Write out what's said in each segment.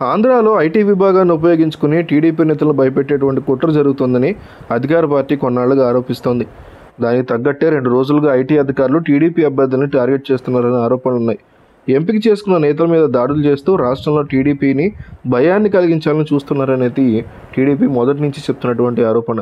ఆంధ్రాలో ఐటీ విభాగాన్ని ఉపయోగించుకుని టీడీపీ నేతలను భయపెట్టేటువంటి కుట్ర జరుగుతుందని అధికార పార్టీ కొన్నాళ్ళుగా ఆరోపిస్తోంది. దానికి తగ్గట్టే రెండు రోజులుగా ఐటీ అధికారులు టీడీపీ అభ్యర్థులను టార్గెట్ చేస్తున్నారనే ఆరోపణలు ఉన్నాయి. ఎంపిక చేసుకున్న నేతల మీద దాడులు చేస్తూ రాష్ట్రంలో టీడీపీని భయాన్ని కలిగించాలని చూస్తున్నారనేది టీడీపీ మొదటి నుంచి చెప్తున్నటువంటి ఆరోపణ.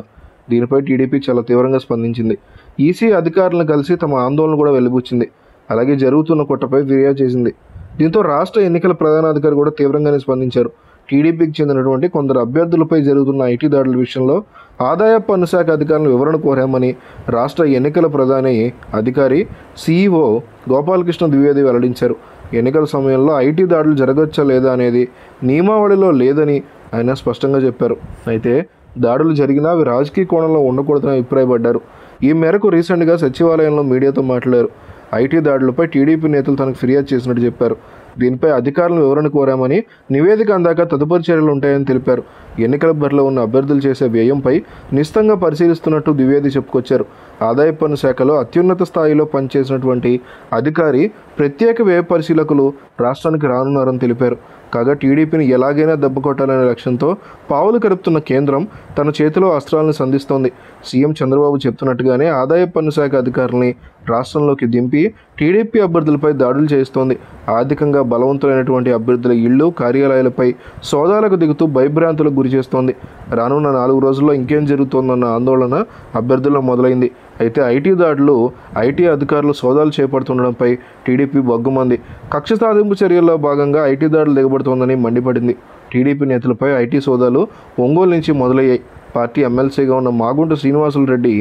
దీనిపై టీడీపీ చాలా తీవ్రంగా స్పందించింది. ఈసీ అధికారులను కలిసి తమ ఆందోళన కూడా వెలిబుచ్చింది. అలాగే జరుగుతున్న కుట్రపై ఫిర్యాదు చేసింది. దీంతో రాష్ట్ర ఎన్నికల ప్రధానాధికారి కూడా తీవ్రంగానే స్పందించారు. టీడీపీకి చెందినటువంటి కొందరు అభ్యర్థులపై జరుగుతున్న ఐటీ దాడుల విషయంలో ఆదాయ పన్ను శాఖ అధికారులను వివరణ కోరామని రాష్ట్ర ఎన్నికల ప్రధాని అధికారి సీఈఓ గోపాలకృష్ణ ద్వివేది వెల్లడించారు. ఎన్నికల సమయంలో ఐటీ దాడులు జరగవచ్చా లేదా అనేది నియమావళిలో లేదని ఆయన స్పష్టంగా చెప్పారు. అయితే దాడులు జరిగినా అవి రాజకీయ కోణంలో ఉండకూడదని అభిప్రాయపడ్డారు. ఈ మేరకు రీసెంట్గా సచివాలయంలో మీడియాతో మాట్లాడారు. ఐటీ దాడులపై టీడీపీ నేతలు తనకు ఫిర్యాదు చేసినట్టు చెప్పారు. దీనిపై అధికారులను వివరణ కోరామని నివేదిక అందాక తదుపరి చర్యలు ఉంటాయని తెలిపారు. ఎన్నికల బరిలో ఉన్న అభ్యర్థులు చేసే వ్యయంపై నిశితంగా పరిశీలిస్తున్నట్టు ద్వివేది చెప్పుకొచ్చారు. ఆదాయ పన్ను శాఖలో అత్యున్నత స్థాయిలో పనిచేసినటువంటి అధికారి ప్రత్యేక వ్యయ పరిశీలకులు రాష్ట్రానికి రానున్నారని తెలిపారు. కాగా టీడీపీని ఎలాగైనా దెబ్బ కొట్టాలనే లక్ష్యంతో పావులు కడుపుతున్న కేంద్రం తన చేతిలో అస్త్రాలను సంధిస్తోంది. సీఎం చంద్రబాబు చెప్తున్నట్టుగానే ఆదాయ పన్ను శాఖ అధికారుల్ని రాష్ట్రంలోకి దింపి టీడీపీ అభ్యర్థులపై దాడులు చేస్తోంది ఆర్థికంగా బలవంతులైనటువంటి అభ్యర్థుల ఇళ్ళు కార్యాలయాలపై సోదాలకు దిగుతూ భయభ్రాంతులకు గురి చేస్తోంది. రానున్న నాలుగు రోజుల్లో ఇంకేం జరుగుతోందన్న ఆందోళన అభ్యర్థుల్లో మొదలైంది. అయితే ఐటీ దాడులు ఐటీ అధికారులు సోదాలు చేపడుతుండడంపై టీడీపీ బగ్గుమంది. కక్ష సాధింపు చర్యల్లో భాగంగా ఐటీ దాడులు దిగబడుతోందని మండిపడింది. టీడీపీ నేతలపై ఐటీ సోదాలు ఒంగోలు నుంచి మొదలయ్యాయి. పార్టీ ఎమ్మెల్సీగా ఉన్న మాగుంట శ్రీనివాసులు రెడ్డి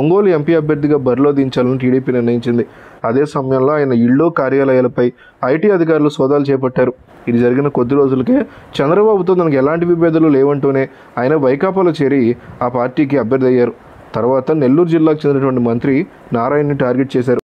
ఒంగోలు ఎంపీ అభ్యర్థిగా బరిలో దించాలని టీడీపీ నిర్ణయించింది. అదే సమయంలో ఆయన ఇళ్ళు కార్యాలయాలపై ఐటీ అధికారులు సోదాలు చేపట్టారు. ఇది జరిగిన కొద్ది రోజులకే చంద్రబాబుతో తనకు ఎలాంటి విభేదాలు లేవంటూనే ఆయన వైకాపాలో చేరి ఆ పార్టీకి అభ్యర్థి అయ్యారు. తర్వాత నెల్లూరు జిల్లాకు చెందినటువంటి మంత్రి నారాయణని టార్గెట్ చేశారు.